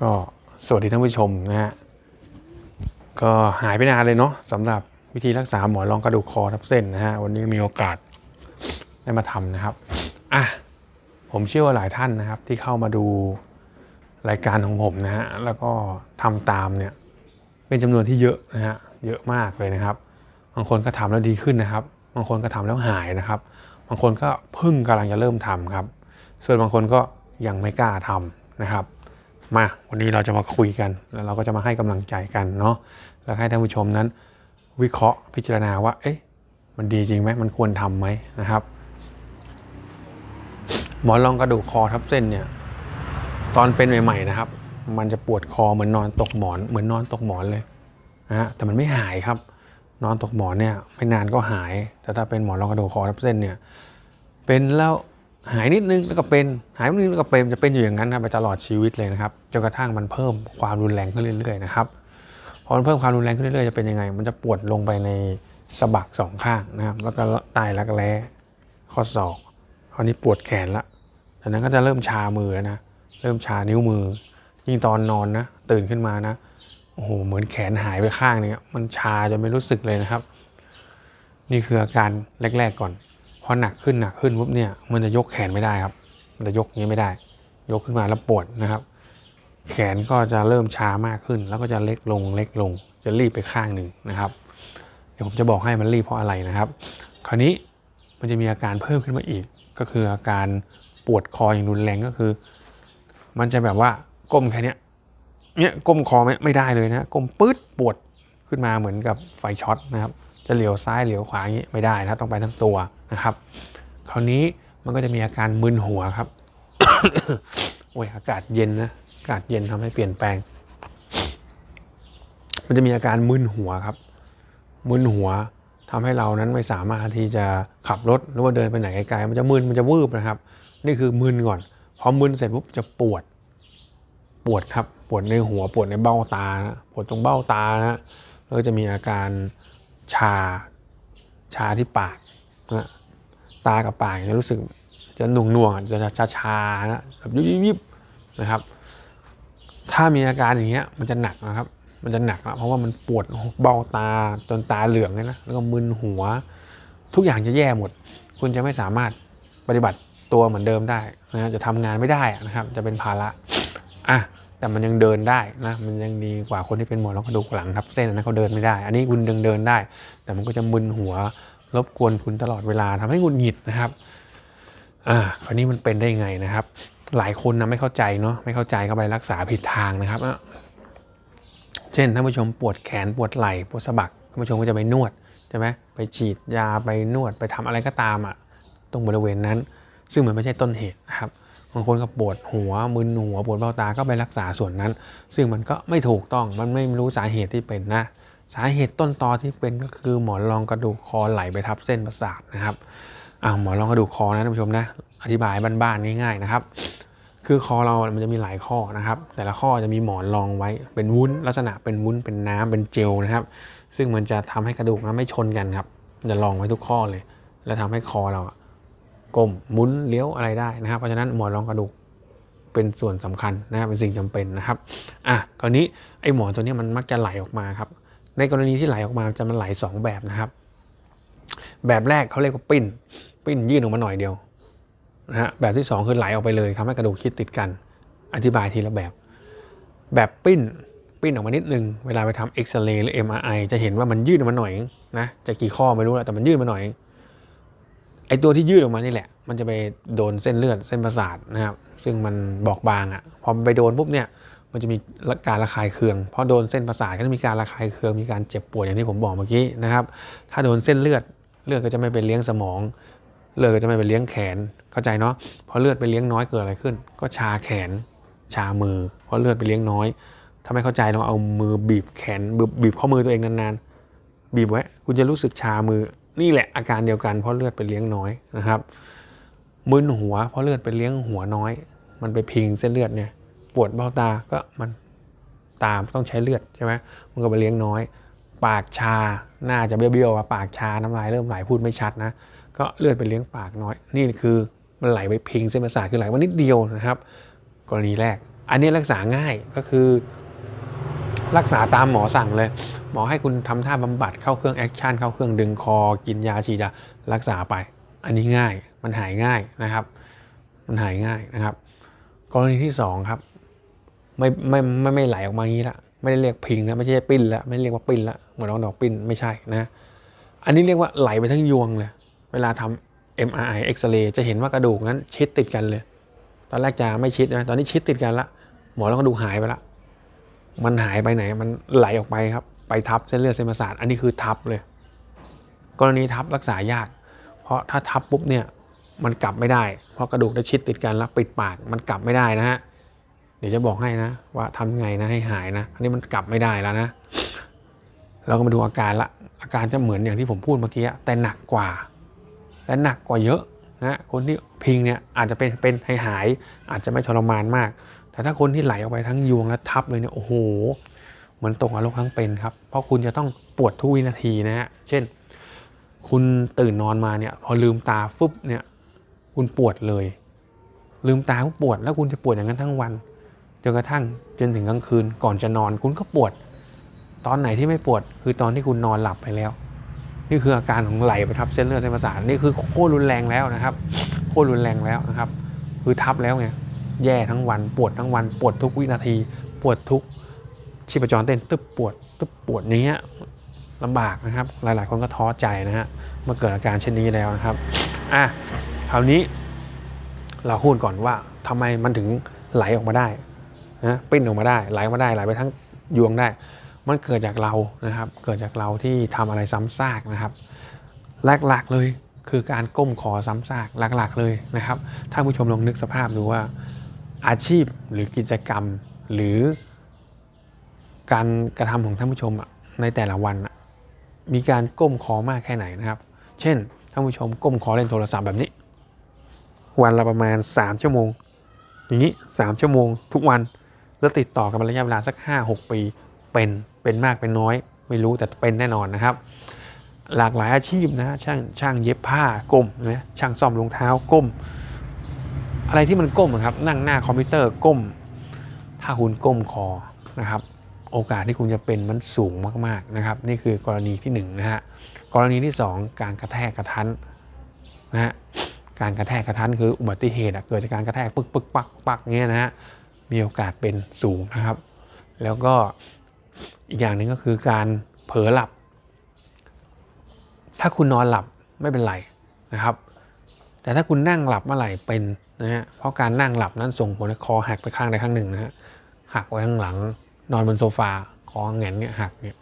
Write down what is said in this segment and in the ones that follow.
ก็สวัสดีท่านผู้ชมนะฮะก็หายไปนานเลยเนาะสำหรับวิธีรักษาหมอนรองกระดูกคอทับเส้นนะฮะวันนี้มีโอกาสได้มาทำนะครับอะผมเชื่อว่าหลายท่านนะครับ ที่เข้ามาดูรายการของผมนะฮะแล้วก็ทำตามเนี่ยเป็นจำนวนที่เยอะนะฮะเยอะมากเลยนะครับ บางคนก็ทำแล้วดีขึ้นนะครับ บางคนก็ทำแล้วหายนะครับ บางคนก็เพิ่งกำลังจะเริ่มทำครับ ส่วนบางคนก็ยังไม่กล้าทำนะครับ มาวันนี้เราจะมาคุยกันแล้วเราก็จะมาให้กำลังใจกันเนาะแล้วให้ท่านผู้ชมนั้น วิเคราะห์พิจารณาว่า เอ๊ะมันดีจริงไหมมันควรทำไหมนะครับ หมอนรองกระดูกคอทับเส้นเนี่ย ตอนเป็นใหม่ๆนะครับ มันจะปวดคอเหมือนนอนตกหมอน เหมือนนอนตกหมอนเลยนะฮะแต่มันไม่หายครับ นอนตกหมอนเนี่ยไม่นานก็หาย แต่ถ้าเป็นหมอนรองกระดูกคอทับเส้นเนี่ย เป็นแล้ว หายนิดนึงแล้วก็เป็นหายนิดนึงแล้วก็เป็นจะเป็นอยู่อย่างนั้นนะไปตลอดชีวิตเลยนะครับจนกระทั่งมันเพิ่มความรุนแรงขึ้นเรื่อยๆนะครับพอมันเพิ่มความรุนแรงขึ้นเรื่อยๆจะเป็นยังไง มันจะปวดลงไปในสะบักสองข้างนะครับแล้วก็ใต้รักแร้ข้อศอกคราวนี้ปวดแขนละจากนั้นก็จะเริ่มชามือแล้วนะเริ่มชานิ้วมือ ยิ่งตอนนอนนะตื่นขึ้นมานะโอ้โหเหมือนแขนหายไปข้างนึงมันชาจนไม่รู้สึกเลยนะครับ นี่คืออาการแรก ๆก่อน อหนักขึ้นหนักขึ้นปุ๊บเนี่ยมันจะยกแขนไม่ได้ครับ มันจะยกอย่างนี้ไม่ได้ ยกขึ้นมาแล้วปวดนะครับ แขนก็จะเริ่มช้ามากขึ้น แล้วก็จะเล็กลงเล็กลง จะรีบไปข้างหนึ่งนะครับ เดี๋ยวผมจะบอกให้มันรีบเพราะอะไรนะครับ คราวนี้มันจะมีอาการเพิ่มขึ้นมาอีก ก็คืออาการปวดคออย่างรุนแรงก็คือ มันจะแบบว่าก้มแค่เนี้ยเนี่ยก้มคอไม่ไม่ได้เลยนะก้มปื๊ดปวดขึ้นมาเหมือนกับไฟช็อตนะครับ จะเหลียวซ้ายเหลียวขวาอย่างนี้ไม่ได้นะต้องไปทั้งตัวนะครับ คราวนี้มันก็จะมีอาการมึนหัวครับโอ้ยอากาศเย็นนะอากาศเย็นทำให้เปลี่ยนแปลง มันจะมีอาการมึนหัวครับ มึนหัวทำให้เรานั้นไม่สามารถที่จะขับรถหรือว่าเดินไปไหนไกลๆมันจะมึนมันจะวืบนะครับ นี่คือมึนก่อนพอมึนเสร็จปุ๊บจะปวด ปวดครับ ปวดในหัวปวดในเบ้าตานะปวดตรงเบ้าตานะแล้วก็จะมีอาการ ชา ชาที่ปากนะตากับปากจะรู้สึกจะหน่วงหน่วงๆจะชาชานะแบบยิบยิบนะครับ ถ้ามีอาการอย่างเงี้ยมันจะหนักนะครับ มันจะหนักนะเพราะว่ามันปวดเบ้าตาจนตาเหลืองเลยนะแล้วก็มึนหัว ทุกอย่างจะแย่หมด คุณจะไม่สามารถปฏิบัติตัวเหมือนเดิมได้นะฮะจะทำงานไม่ได้นะครับ จะเป็นภาระอะ แต่มันยังเดินได้นะมันยังดีกว่าคนที่เป็นหมอนรองกระดูกหลังทับเส้นนะเขาเดินไม่ได้ อันนี้คุณยังเดินได้ แต่มันก็จะมึนหัวรบกวนคุณตลอดเวลาทำให้หงุดหงิดนะครับอ่าคราวนี้มันเป็นได้ไงนะครับ หลายคนนะไม่เข้าใจเนาะไม่เข้าใจก็ไปรักษาผิดทางนะครับเช่นท่านผู้ชมปวดแขนปวดไหล่ปวดสะบักท่านผู้ชมก็จะไปนวดใช่ไหมไปฉีดยาไปนวดไปทำอะไรก็ตามอะตรงบริเวณนั้น ซึ่งมันไม่ใช่ต้นเหตุนะครับางคนก็ปวดหัวมึนหัวปวดเบ้าตาก็ไปรักษาส่วนนั้น ซึ่งมันก็ไม่ถูกต้องมันไม่รู้สาเหตุที่เป็นนะสาเหตุต้นตอที่เป็นก็คือหมอนรองกระดูกคอไหลไปทับเส้นประสาทนะครับอ่าหมอนรองกระดูกคอนะท่านผู้ชมนะอธิบายบ้านๆง่ายๆนะครับ คือคอเรา มันจะมีหลายข้อนะครับ แต่ละข้อจะมีหมอนรองไว้ เป็นวุ้น ลักษณะเป็นวุ้น เป็นน้ำเป็นเจลนะครับ ซึ่งมันจะทำให้กระดูกนั้นไม่ชนกันครับ จะรองไว้ทุกข้อเลย แล้วทำให้คอเรา ก้มหมุนเลี้ยวอะไรได้นะครับ เพราะฉะนั้นหมอนรองกระดูกเป็นส่วนสำคัญนะครับเป็นสิ่งจำเป็นนะครับอะคราวนี้ไอ้หมอนตัวนี้มันมักจะไหลออกมาครับในกรณีที่ไหลออกมาจะมันไหลสองแบบนะครับ แบบแรกเขาเรียกว่าปิ้น ปิ้นยื่นออกมาหน่อยเดียวนะฮะแบบที่สองคือไหลออกไปเลยทำให้กระดูกชิดติดกัน อธิบายทีละแบบ แบบปิ้นปิ้นออกมานิดนึง เวลาไปทำเอ็กซเรย์หรือ MRI จะเห็นว่ามันยืดออกมาหน่อยนะจะกี่ข้อไม่รู้แหละแต่มันยืดมาหน่อย ไอตัวที่ยืดออกมานี่แหละ มันจะไปโดนเส้นเลือดเส้นประสาทนะครับ ซึ่งมันบอกบางอะ่ะ พอไปโดนปุ๊บเนี่ย มันจะมีการระคายเคืองพอโดนเส้นประสาทก็จะมีการระคายเคือง มีการเจ็บปวดอย่างที่ผมบอกเมื่อกี้นะครับ ถ้าโดนเส้นเลือด เลือดก็จะไม่ไปเลี้ยงสมอง เลือดก็จะไม่ไปเลี้ยงแขน เข้าใจเนาะ พอเลือดไปเลี้ยงน้อยเกิดอะไรขึ้น ก็ชาแขน ชามือ เพราะเลือดไปเลี้ยงน้อย ถ้าไม่เข้าใจลองเอามือบีบแขน บีบบีบข้อมือตัวเองนานๆ บีบไว้ คุณจะรู้สึกชามือ นี่แหละอาการเดียวกันเพราะเลือดไปเลี้ยงน้อยนะครับมึนหัวเพราะเลือดไปเลี้ยงหัวน้อย มันไปพิงเส้นเลือดเนี่ยปวดเบ้าตาก็มันตามต้องใช้เลือดใช่ไหมมันก็ไปเลี้ยงน้อย ปากชาหน้าจะเบี้ยวๆปากชาน้ำลายเริ่มไหลพูดไม่ชัดนะก็เลือดไปเลี้ยงปากน้อย นี่คือมันไหลไปพิงเส้นประสาทคือไหลมานิดเดียวนะครับ กรณีแรก อันนี้รักษาง่ายก็คือ รักษาตามหมอสั่งเลย หมอให้คุณทำท่าบำบัดเข้าเครื่องแอคชั่นเข้าเครื่องดึงคอ กินยาฉีดยารักษาไป อันนี้ง่ายมันหายง่ายนะครับ มันหายง่ายนะครับ กรณีที่สองครับไม่ไม่ไม่ไม่ไหลออกมางี้ละไม่ได้เรียกพิงแล้วไม่ใช่ปิ้นแล้วไม่เรียกว่าปิ้นละเหมือนน้องดอกปิ้นไม่ใช่นะ อันนี้เรียกว่าไหลไปทั้งยวงเลยเวลาทำ MRI เอ็กซเรย์จะเห็นว่ากระดูกนั้นชิดติดกันเลย ตอนแรกจะไม่ชิดนะตอนนี้ชิดติดกันละหมอแล้วกระดูกหายไปละมันหายไปไหน มันไหลออกไปครับ ไปทับเส้นเลือดเส้นประสาทอันนี้คือทับเลย กรณีทับรักษายาก เพราะถ้าทับปุ๊บเนี่ยมันกลับไม่ได้ เพราะกระดูกได้ชิดติดกันแล้วปิดปากมันกลับไม่ได้นะฮะเดี๋ยวจะบอกให้นะว่าทำไงนะให้หายนะอันนี้มันกลับไม่ได้แล้วนะ เราก็มาดูอาการละอาการจะเหมือนอย่างที่ผมพูดเมื่อกี้แต่หนักกว่าและหนักกว่าเยอะนะคนที่พิงเนี่ยอาจจะเป็นเป็นให้หายอาจจะไม่ทรมานมาก แต่ถ้าคนที่ไหลออกไปทั้งยวงและทับเลยเนี่ยโอ้โห มือนตกนรกทั้งเป็นครับ เพราะคุณจะต้องปวดทุกวินาทีนะฮะ เช่น คุณตื่นนอนมาเนี่ย พอลืมตาฟุบเนี่ย คุณปวดเลย ลืมตาก็ปวด แล้วคุณจะปวดอย่างนั้นทั้งวันจนกระทั่งจนถึงกลางคืนก่อนจะนอนคุณก็ปวด ตอนไหนที่ไม่ปวด คือตอนที่คุณนอนหลับไปแล้ว นี่คืออาการของไหลไปทับเส้นเลือดเส้นประสาทนี่คือโคตรรุนแรงแล้วนะครับ โคตรรุนแรงแล้วนะครับ คือทับแล้วไงแย่ทั้งวัน ปวดทั้งวัน ปวดทุกวินาที ปวดทุก ชีพจรเต้นตึบปวดตึบปวดอย่างเงี้ยลำบากนะครับ หลาย ๆ คนก็ท้อใจนะฮะเมื่อเกิดอาการเช่นนี้แล้วนะครับอะคราวนี้เราพูดก่อนว่าทำไมมันถึงไหลออกมาได้นะปิ้นออกมาได้ไหลออกมาได้ไหลไปทั้งยวงได้ มันเกิดจากเรานะครับ เกิดจากเราที่ทำอะไรซ้ำซากนะครับหลักๆเลยคือการก้มคอซ้ำซากหลักๆเลยนะครับท่าผู้ชมลองนึกสภาพดูว่าอาชีพหรือกิจกรรมหรือ การกระทำของท่านผู้ชมในแต่ละวันมีการก้มคอมากแค่ไหนนะครับ เช่นท่านผู้ชมก้มคอเล่นโทรศัพท์แบบนี้ วันละประมาณ 3 ชั่วโมง อย่างนี้ 3 ชั่วโมง ทุกวันแล้วติดต่อกันระยะเวลาสัก 5-6 ปีเป็นเป็นมากเป็นน้อย ไม่รู้แต่เป็นแน่นอนนะครับ หลากหลายอาชีพนะช่างช่างเย็บผ้าก้มนะช่างซ่อมรองเท้าก้ม อะไรที่มันก้มครับนั่งหน้าคอมพิวเตอร์ก้ม ถ้าคุณก้มคอ โอกาสที่คุณจะเป็นมันสูงมากๆนะครับ นี่คือกรณีที่1นงนะฮะกรณีที่ 2 การกระแทกกระทันนะฮะการกระแทกกระทันคืออุบัติเหตุเกิดจากการกระแทกปึ๊กปึ๊กปักปักเงี้ยนะฮะมีโอกาสเป็นสูงนะครับ แล้วก็อีกอย่างหนึ่งก็คือการเผลอหลับ ถ้าคุณนอนหลับไม่เป็นไรนะครับ แต่ถ้าคุณนั่งหลับเมื่อไหร่เป็นนะฮะเพราะการนั่งหลับนั้นส่งผลให้คอหักไปข้างใดข้างหนึ่งนะฮะหักไว้ข้างหลัง นอนบนโซฟาคอแงนเนี่ยหักเนี่ย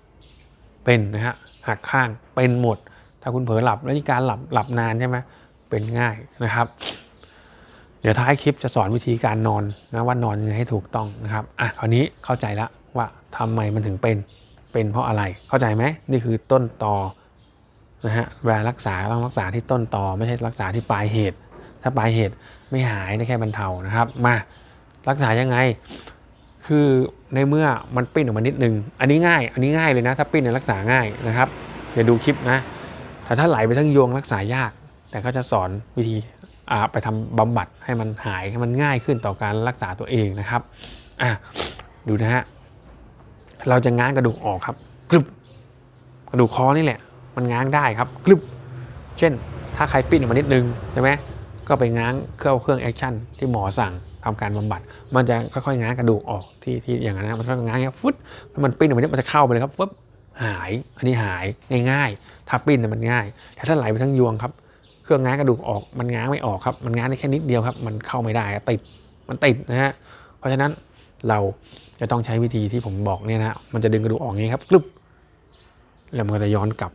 เป็นนะฮะหักข้างเป็นหมด ถ้าคุณเผลอหลับแล้วนี่การหลับหลับนานใช่ไหมเป็นง่ายนะครับ เดี๋ยวท้ายคลิปจะสอนวิธีการนอนนะว่านอนยังไงให้ถูกต้องนะครับอะคราวนี้เข้าใจแล้วว่าทำไมมันถึงเป็นเป็นเพราะอะไรเข้าใจไหมนี่คือต้นตอนะฮะเวลารักษาต้องรักษาที่ต้นตอไม่ใช่รักษาที่ปลายเหตุ ถ้าปลายเหตุไม่หายได้แค่บรรเทานะครับ มารักษายังไง คือในเมื่อมันปิ้นออกมานิดนึง อันนี้ง่าย อันนี้ง่ายเลยนะ ถ้าปิ้นเนี่ยรักษาง่ายนะครับเดี๋ยวดูคลิปนะแต่ถ้าไหลไปทั้งยวงรักษายาก แต่ก็จะสอนวิธีไปทำบำบัดให้มันหายให้มันง่ายขึ้นต่อการรักษาตัวเองนะครับอะดูนะฮะเราจะง้างกระดูกออกครับกรึบกระดูกคอนี่แหละ มันง้างได้ครับกรึบเช่น ถ้าใครปิ้นออกมานิดนึงใช่ไหมก็ไปง้างเครื่องเครื่องแอคชั่นที่หมอสั่ง ทำการบำบัด มันจะค่อยๆง้างกระดูกออกที่ที่อย่างนั้นนะมันค่อยๆง้างอย่างเงี้ยฟึดแล้วมันปิ้นออกมานิดมันจะเข้าไปเลยครับฟึบหาย อันนี้หายง่ายๆ ถ้าปิ้นเนี่ยมันง่าย แต่ถ้าไหลไปทั้งยวงครับ เครื่องง้างกระดูกออก มันง้างไม่ออกครับ มันง้างได้แค่นิดเดียวครับ มันเข้าไม่ได้ติด มันติดนะฮะ เพราะฉะนั้นเราจะต้องใช้วิธีที่ผมบอกเนี่ยนะฮะมันจะดึงกระดูกออกอย่างนี้ครับกรึบแล้วมันก็จะย้อนกลับ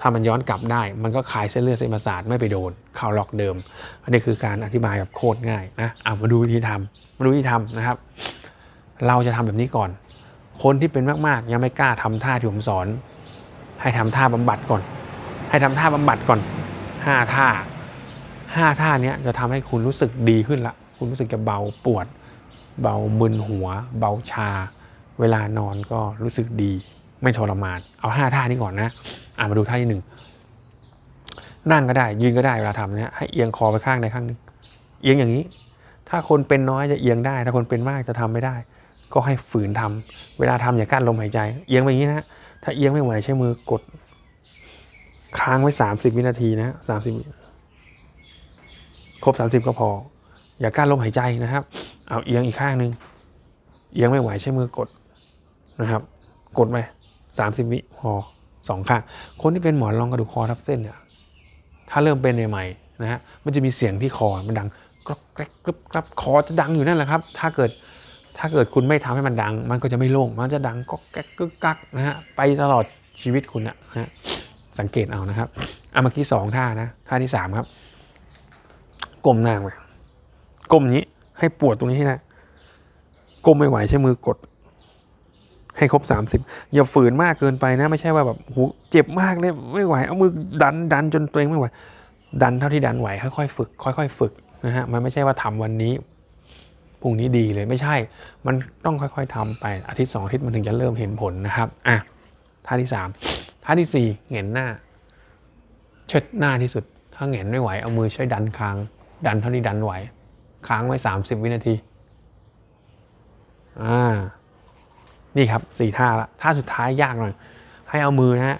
ถ้ามันย้อนกลับได้ มันก็คลายเส้นเลือดเส้นประสาทไม่ไปโดนเข้าล็อกเดิม อันนี้คือการอธิบายแบบโคตรง่ายนะเอามาดูวิธีทำมาดูวิธีทำนะครับ เราจะทำแบบนี้ก่อน คนที่เป็นมากๆ ยังไม่กล้าทำท่าที่ผมสอน ให้ทำท่าบำบัดก่อน ให้ทำท่าบำบัดก่อนห้าท่าห้าท่าเนี้ยจะทำให้คุณรู้สึกดีขึ้นละ คุณรู้สึกจะเบาปวด เบามึนหัว เบาชา เวลานอนก็รู้สึกดี ไม่ทรมาน เอาห้าท่านี้ก่อนนะอ่ามาดูท่าที่หนึ่งนั่งก็ได้ยืนก็ได้เวลาทำเนี่ยให้เอียงคอไปข้างใดข้างหนึ่งเอียงอย่างนี้ ถ้าคนเป็นน้อยจะเอียงได้ ถ้าคนเป็นมากจะทำไม่ได้ ก็ให้ฝืนทำเวลาทำอย่ากั้นลมหายใจ เอียงไปอย่างนี้นะถ้าเอียงไม่ไหวใช้มือกด ค้างไว้สามสิบวินาทีนะสามสิบครบสามสิบก็พอ อย่ากั้นลมหายใจนะครับ เอาเอียงอีกข้างหนึ่งเอียงไม่ไหวใช้มือกดนะครับ กดไป สามสิบวิพอสองข้าง คนที่เป็นหมอนรองกระดูกคอทับเส้นเนี่ยถ้าเริ่มเป็นใหม่ๆนะฮะมันจะมีเสียงที่คอมันดังกรอกแกรกกรึบกรับคอจะดังอยู่นั่นแหละครับ ถ้าเกิดถ้าเกิดคุณไม่ทำให้มันดัง มันก็จะไม่โล่งมันจะดังก็แก๊กกึกกักนะฮะไปตลอดชีวิตคุณนะฮะสังเกตเอานะครับเอะเมื่อกี้สองท่านะท่าที่สามครับก้มหน้าไปก้มนี้ให้ปวดตรงนี้ให้ได้ก้มไม่ไหวใช้มือกด ให้ครบสามสิบอย่าฝืนมากเกินไปนะ ไม่ใช่ว่าแบบโหเจ็บมากเลยไม่ไหว เอามือดันดันจนตัวเองไม่ไหว ดันเท่าที่ดันไหวค่อยๆฝึก ค่อย ๆ ฝึกนะฮะมันไม่ใช่ว่าทำวันนี้พรุ่งนี้ดีเลยไม่ใช่ มันต้องค่อยๆทำไปอาทิตย์สองอาทิตย์มันถึงจะเริ่มเห็นผลนะครับอะท่าที่สามท่าที่สี่เหงนหน้า เชิดหน้าที่สุด ถ้าเหงนไม่ไหวเอามือช่วยดันค้าง ดันเท่าที่ดันไหว ค้างไว้สามสิบวินาที อ่า นี่ครับสี่ท่าละท่าสุดท้ายยากหน่อย ให้เอามือนะฮะ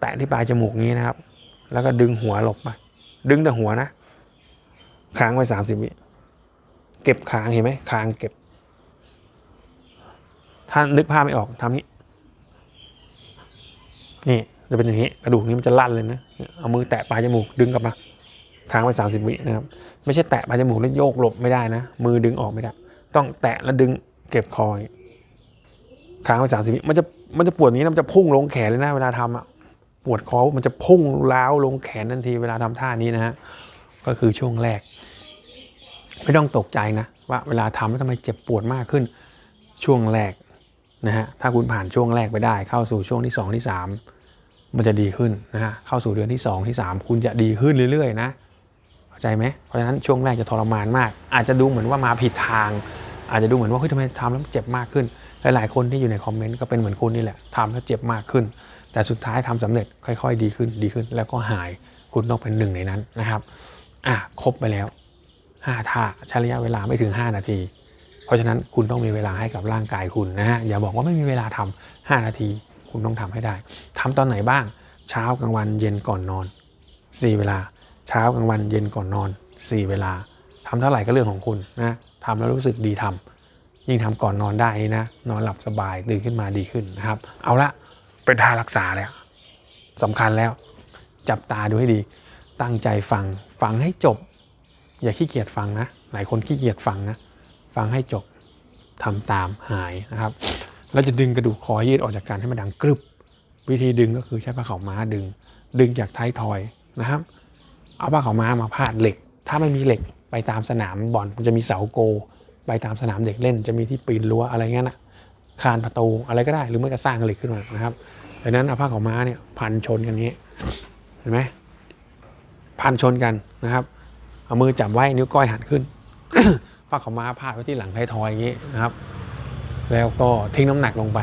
แตะที่ปลายจมูกนี้นะครับ แล้วก็ดึงหัวหลบไปดึงแต่หัวนะค้างไว้สามสิบวิเก็บค้างเห็นไหมค้างเก็บ ถ้านึกภาพไม่ออกทำนี้ นี่จะเป็นอย่างนี้กระดูกนี้มันจะลั่นเลยนะเอามือแตะปลายจมูกดึงกลับมาค้างไว้สามสิบวินะครับ ไม่ใช่แตะปลายจมูกแล้วโยกหลบไม่ได้นะ มือดึงออกไม่ได้ ต้องแตะแล้วดึงเก็บคอย ค้างไว้สามสิบวิมันจะมันจะปวดนี้นะมันจะพุ่งลงแขนเลยนะเวลาทำอะปวดคอมันจะพุ่งล้าวลงแขนทันทีเวลาทำท่านี้นะฮะก็คือช่วงแรก ไม่ต้องตกใจนะว่าเวลาทำแล้วทำไมเจ็บปวดมากขึ้นช่วงแรกนะฮะถ้าคุณผ่านช่วงแรกไปได้ เข้าสู่ช่วงที่สองที่สามมันจะดีขึ้นนะฮะเข้าสู่เดือนที่สองที่สามคุณจะดีขึ้นเรื่อยๆนะเข้าใจไหมเพราะฉะนั้นช่วงแรกจะทรมานมาก อาจจะดูเหมือนว่ามาผิดทาง อาจจะดูเหมือนว่าเฮ้ยทำไมทำแล้วเจ็บมากขึ้น หลายๆคนที่อยู่ในคอมเมนต์ก็เป็นเหมือนคุณนี่แหละทำแล้วเจ็บมากขึ้น แต่สุดท้ายทำสำเร็จค่อยๆ ดีขึ้นดีขึ้น แล้วก็หายคุณต้องเป็นหนึ่งในนั้นนะครับอะครบไปแล้วห้าท่าใช้ระยะเวลาไม่ถึง 5 นาที เพราะฉะนั้นคุณต้องมีเวลาให้กับร่างกายคุณนะฮะอย่าบอกว่าไม่มีเวลาทำ5นาที คุณต้องทำให้ได้ทำตอนไหนบ้างเช้ากลางวันเย็นก่อนนอน 4 เวลา เช้ากลางวันเย็นก่อนนอน 4 เวลาทำเท่าไหร่ก็เรื่องของคุณนะทำแล้วรู้สึกดีทำ ยิ่งทำก่อนนอนได้นะ นอนหลับสบายตื่นขึ้นมาดีขึ้นนะครับ เอาละเป็นท่ารักษาแล้วสำคัญแล้ว จับตาดูให้ดี ตั้งใจฟังฟังให้จบ อย่าขี้เกียจฟังนะหลายคนขี้เกียจฟังนะฟังให้จบทำตามหายนะครับเราจะดึงกระดูกคอยืดออกจากกันให้มันดังกรึบ วิธีดึงก็คือใช้ผ้าขาวม้าดึง ดึงจากท้ายทอยนะครับ เอาผ้าขาวม้ามาพาดเหล็ก ถ้าไม่มีเหล็กไปตามสนามบอลมันจะมีเสาโก ไปตามสนามเด็กเล่น จะมีที่ปีนรั้วอะไรเงี้ยนะคานประตูอะไรก็ได้หรือไม่ก็สร้างเหล็กขึ้นมานะครับดังนั้นเอาผ้าขาวม้าเนี่ยพันชนกันนี้เห็นไหมพันชนกันนะครับ เอามือจับไว้นิ้วก้อยหันขึ้นผ้าขาวม้าพาดไว้ที่หลังท้ายทอยอย่างนี้นะครับ แล้วก็ทิ้งน้ำหนักลงไป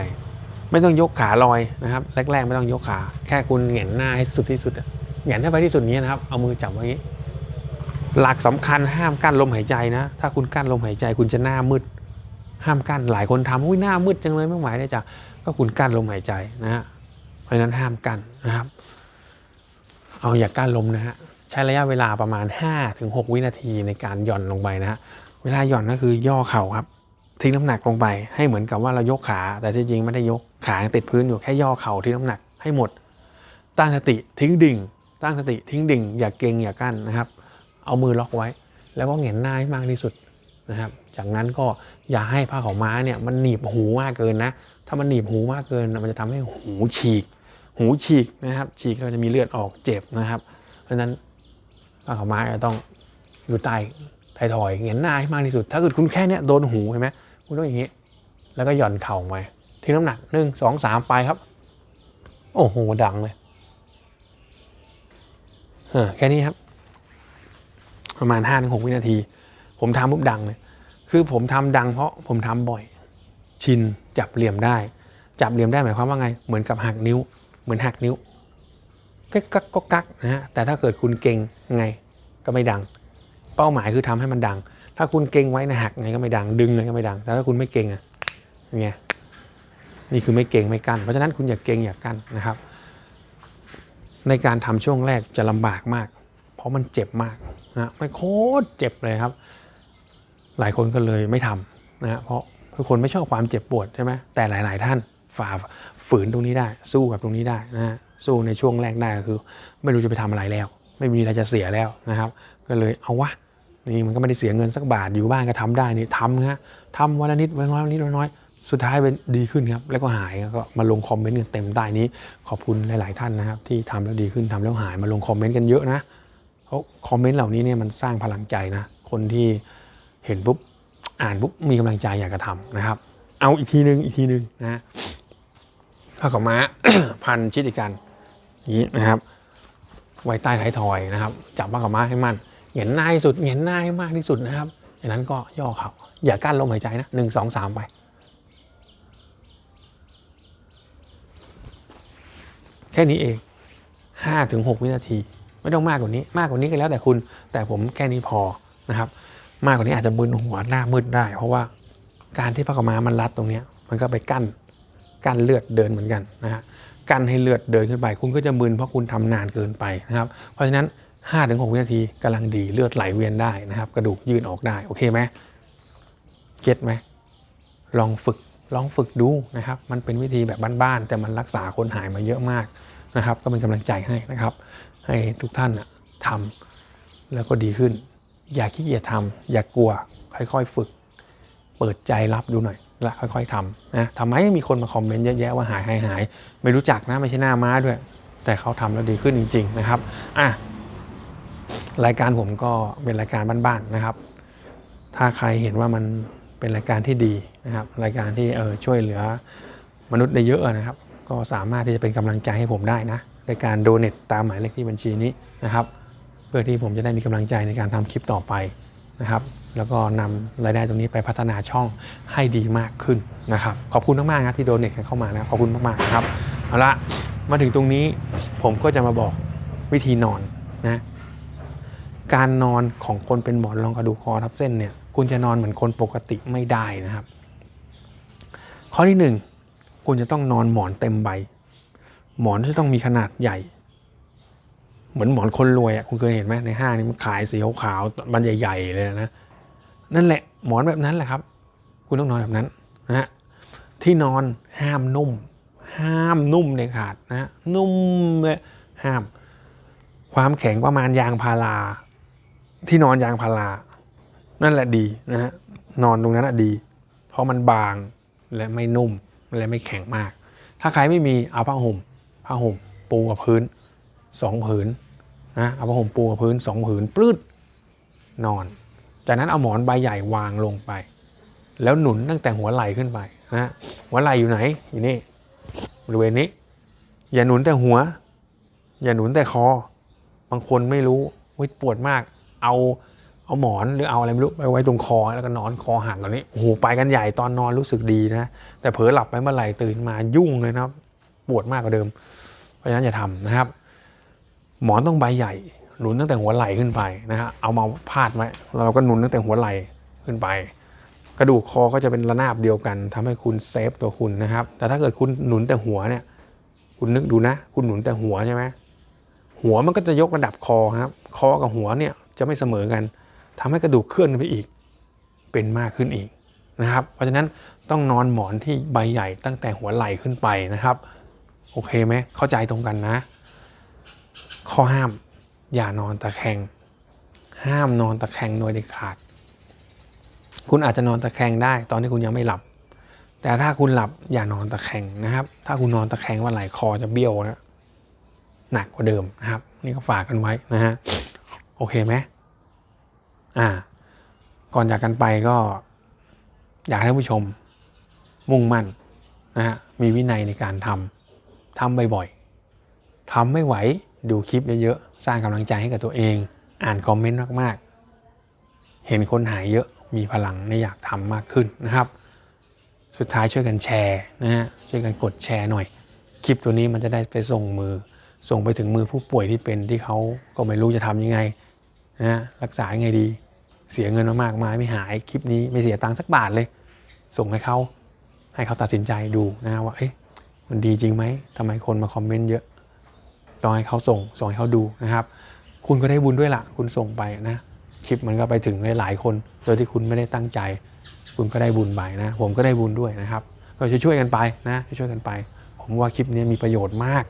ไม่ต้องยกขาลอยนะครับ แรกๆ ไม่ต้องยกขา แค่คุณเหงนหน้าให้สุดที่สุดอะเหงนให้ไปที่สุดนี้นะครับ เอามือจับไว้อย่างนี้ หลักสำคัญห้ามกั้นลมหายใจนะ ถ้าคุณกั้นลมหายใจ คุณจะหน้ามืด ห้ามกั้นหลายคนทำอุ้ยหน้ามืดจังเลยไม่ไหวเลยจ้ะก็คุณกั้นลมหายใจนะฮะเพราะนั้นห้ามกั้นนะครับ เอาอย่ากั้นลมนะฮะใช้ระยะเวลาประมาณ 5-6 วินาทีในการหย่อนลงไปนะฮะเวลาหย่อนก็คือย่อเข่าครับทิ้งน้ำหนักลงไปให้เหมือนกับว่าเรายกขา แต่ที่จริงไม่ได้ยกขาติดพื้นอยู่แค่ย่อเข่าทิ้งน้ำหนักให้หมด ตั้งสติทิ้งดิ่ง ตั้งสติทิ้งดิ่ง อย่าเกรงอย่ากั้นนะครับ เอามือล็อกไว้ แล้วก็เหงนหน้าให้มากที่สุดนะครับ จากนั้นก็อย่าให้ผ้าขาวม้าเนี่ยมันหนีบหูมากเกินนะ ถ้ามันหนีบหูมากเกิน มันจะทำให้หูฉีก หูฉีกนะครับ ฉีกเราจะมีเลือดออกเจ็บนะครับ เพราะฉะนั้นผ้าขาวม้าจะต้องอยู่ใต้ไทยทอยเหงนหน้าให้มากที่สุด ถ้าเกิดคุณแค่เนี้ยโดนหูเห็นไหมคุณต้องอย่างนี้ แล้วก็หย่อนเข่าไปทิ้งน้ำหนักหนึ่งสองสามไปครับ โอ้โหดังเลยแค่นี้ครับ ประมาณห้าถึงหกวินาที ผมทำปุ๊บดังเลยคือผมทำดังเพราะผมทำบ่อย ชินจับเหลี่ยมได้ จับเหลี่ยมได้หมายความว่าไง เหมือนกับหักนิ้ว เหมือนหักนิ้วก็กักก็กักนะฮะแต่ถ้าเกิดคุณเก่งไงก็ไม่ดัง เป้าหมายคือทำให้มันดัง ถ้าคุณเก่งไว้นะหักไงก็ไม่ดัง ดึงไงก็ไม่ดัง แต่ถ้าคุณไม่เก่งอะเป็นไงนี่คือไม่เก่งไม่กั้นเพราะฉะนั้นคุณอย่าเก่งอย่ากั้นนะครับ ในการทำช่วงแรกจะลำบากมาก เพราะมันเจ็บมาก นะมันโคตรเจ็บเลยครับ หลายคนก็เลยไม่ทำนะฮะเพราะทุกคนไม่ชอบความเจ็บปวดใช่ไหมแต่หลาย ๆ ท่านฝ่าฝืนตรงนี้ได้ สู้กับตรงนี้ได้นะฮะสู้ในช่วงแรกได้ก็คือ ไม่รู้จะไปทำอะไรแล้ว ไม่มีอะไรจะเสียแล้วนะครับ ก็เลยเอาวะนี่มันก็ไม่ได้เสียเงินสักบาทอยู่บ้านก็ทำได้นี่ทำฮะทำวันละนิดวันละน้อยวันละนิดวันละน้อยสุดท้ายเป็นดีขึ้นครับ แล้วก็หายก็มาลงคอมเมนต์กันเต็มใต้นี้ ขอบคุณหลาย ๆ ท่านนะครับ ที่ทำแล้วดีขึ้นทำแล้วหายมาลงคอมเมนต์กันเยอะนะ เพราะคอมเมนต์เหล่านี้เนี่ยมันสร้างพลังใจนะ คนที่เห็นปุ๊บอ่านปุ๊บมีกำลังใจอยากจะทำนะครับ เอาอีกทีหนึ่งอีกทีหนึ่งนะผ้าขาวม้าพันชิดอีกกันอย่างนี้นะครับ ไว้ใต้ท้ายทอยนะครับ จับผ้าขาวม้าให้มั่นเหงียนหน้าให้สุดเหงียนหน้าให้มากที่สุดนะครับจากนั้นก็ย่อเข่าอย่ากั้นลมหายใจนะหนึ่งสองสามไปแค่นี้เองห้าถึงหกวินาที ไม่ต้องมากกว่านี้ มากกว่านี้ก็แล้วแต่คุณ แต่ผมแค่นี้พอนะครับ มากกว่านี้อาจจะมึนหัวหน้ามืดได้ เพราะว่าการที่พระกมามันรัดตรงนี้มันก็ไปกั้นกั้นเลือดเดินเหมือนกันนะฮะกั้นให้เลือดเดินขึ้นไป คุณก็จะมึนเพราะคุณทำนานเกินไปนะครับ เพราะฉะนั้น 5-6 วินาทีกำลังดีเลือดไหลเวียนได้นะครับ กระดูกยืนออกได้โอเคไหมเก็ตไหมลองฝึกลองฝึกดูนะครับ มันเป็นวิธีแบบบ้านๆแต่มันรักษาคนหายมาเยอะมากนะครับ ก็เป็นกำลังใจให้นะครับ ให้ทุกท่านทำแล้วก็ดีขึ้น อย่าขี้เกียจทำอย่ากกลัว ค่อยๆฝึก เปิดใจรับดูหน่อยแล้วค่อยๆทำนะทำไมมีคนมาคอมเมนต์เยอะแยะว่าหายหายหายไม่รู้จักนะไม่ใช่หน้าม้าด้วย แต่เขาทำแล้วดีขึ้นจริง ๆ นะครับอะรายการผมก็เป็นรายการบ้านๆนะครับ ถ้าใครเห็นว่ามันเป็นรายการที่ดีนะครับ รายการที่เออช่วยเหลือมนุษย์ได้เยอะนะครับ ก็สามารถที่จะเป็นกำลังใจให้ผมได้นะ ในการโดเน a ตามหมายเลขที่บัญชีนี้นะครับ เพื่อที่ผมจะได้มีกำลังใจในการทำคลิปต่อไปนะครับ แล้วก็นำรายได้ตรงนี้ไปพัฒนาช่องให้ดีมากขึ้นนะครับ ขอบคุณมากๆนะที่โดเน a กันเข้ามานะขอบคุณมากๆนะครับเอาละมาถึงตรงนี้ผมก็จะมาบอกวิธีนอนนะการนอนของคนเป็นหมอนรองกระดูกคอทับเส้นเนี่ยคุณจะนอนเหมือนคนปกติไม่ได้นะครับ ข้อที่หนึ่งคุณจะต้องนอนหมอนเต็มใบ หมอนที่ต้องมีขนาดใหญ่ เหมือนหมอนคนรวยอะคุณเคยเห็นไหมในห้างนี่มันขายสีขาวๆมันใหญ่ๆเลยนะนั่นแหละหมอนแบบนั้นแหละครับ คุณต้องนอนแบบนั้นนะฮะที่นอนห้ามนุ่ม ห้ามนุ่มเด็ดขาดนะฮะนุ่มเลยห้าม ความแข็งประมาณยางพารา ที่นอนยางพารา นั่นแหละดีนะฮะนอนตรงนั้นอะดี เพราะมันบางและไม่นุ่มและไม่แข็งมาก ถ้าใครไม่มีเอาผ้าห่ม ผ้าห่มปูกับพื้นสองผืนนะเอาผ้าห่มปูกับพื้นสองผืนปลื้ดนอน จากนั้นเอาหมอนใบใหญ่วางลงไป แล้วหนุนตั้งแต่หัวไหล่ขึ้นไปนะหัวไหล่อยู่ไหนอยู่นี่บริเวณนี้ อย่าหนุนแต่หัว อย่าหนุนแต่คอ บางคนไม่รู้วิปวดมาก เอาเอาหมอนหรือเอาอะไรไม่รู้ไปไว้ตรงคอแล้วก็นอนคอหักตอนนี้โอ้โหไปกันใหญ่ตอนนอนรู้สึกดีนะ แต่เผลอหลับไปเมื่อไหร่ตื่นมายุ่งเลยนะครับ ปวดมากกว่าเดิม เพราะฉะนั้นอย่าทำนะครับ หมอนต้องใบใหญ่หนุนตั้งแต่หัวไหล่ขึ้นไปนะฮะเอามาพาดไว้แล้วเราก็หนุนตั้งแต่หัวไหล่ขึ้นไป กระดูกคอก็จะเป็นระนาบเดียวกันทำให้คุณเซฟตัวคุณนะครับ แต่ถ้าเกิดคุณหนุนแต่หัวเนี่ย คุณนึกดูนะ คุณหนุนแต่หัวใช่ไหมหัวมันก็จะยกระดับคอครับ คอกับหัวเนี่ยจะไม่เสมอกันทำให้กระดูกเคลื่อนไปอีก เป็นมากขึ้นอีกนะครับ เพราะฉะนั้นต้องนอนหมอนที่ใบใหญ่ตั้งแต่หัวไหล่ขึ้นไปนะครับ โอเคไหมเข้าใจตรงกันนะ ข้อห้าม อย่านอนตะแคง ห้ามนอนตะแคงโดยเด็ดขาด คุณอาจจะนอนตะแคงได้ ตอนที่คุณยังไม่หลับ แต่ถ้าคุณหลับอย่านอนตะแคงนะครับ ถ้าคุณนอนตะแคงวันไหลคอจะเบี้ยวนะหนักกว่าเดิมนะครับ นี่ก็ฝากกันไว้นะฮะโอเคไหมอ่า ก่อนจากกันไปก็ อยากให้ผู้ชมมุ่งมั่นนะฮะมีวินัยในการทำ ทำบ่อยๆทำไม่ไหวดูคลิปเยอะๆ สร้างกำลังใจให้กับตัวเอง อ่านคอมเมนต์มากๆ เห็นคนหายเยอะมีพลังในอยากทำมากขึ้นนะครับ สุดท้ายช่วยกันแชร์นะฮะช่วยกันกดแชร์หน่อย คลิปตัวนี้มันจะได้ไปส่งมือ ส่งไปถึงมือผู้ป่วยที่เป็นที่เขาก็ไม่รู้จะทำยังไงนะฮะรักษายังไงดี เสียเงินมามากมายไม่หายคลิปนี้ไม่เสียตังค์สักบาทเลย ส่งให้เขาให้เขาตัดสินใจดูนะว่าเอ๊ะ มันดีจริงไหมทำไมคนมาคอมเมนต์เยอะลองให้เขาส่งส่งให้เขาดูนะครับ คุณก็ได้บุญด้วยละคุณส่งไปนะคลิปมันก็ไปถึงหลายๆคน โดยที่คุณไม่ได้ตั้งใจ คุณก็ได้บุญไปนะ ผมก็ได้บุญด้วยนะครับเราจะช่วยกันไปนะช่วยกันไป ผมว่าคลิปนี้มีประโยชน์มาก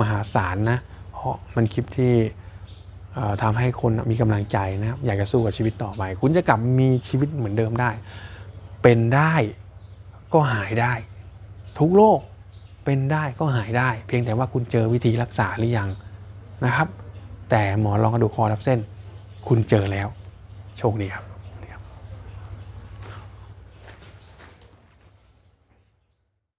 มหาศาลนะ เพราะมันคลิปที่เอ่อทำให้คนมีกำลังใจนะครับอยากจะสู้กับชีวิตต่อไป คุณจะกลับมีชีวิตเหมือนเดิมได้ เป็นได้ก็หายได้ ทุกโรค เป็นได้ก็หายได้ เพียงแต่ว่าคุณเจอวิธีรักษาหรือยังนะครับ แต่หมอรองกระดูกคอรับเส้น คุณเจอแล้ว โชคดีครับ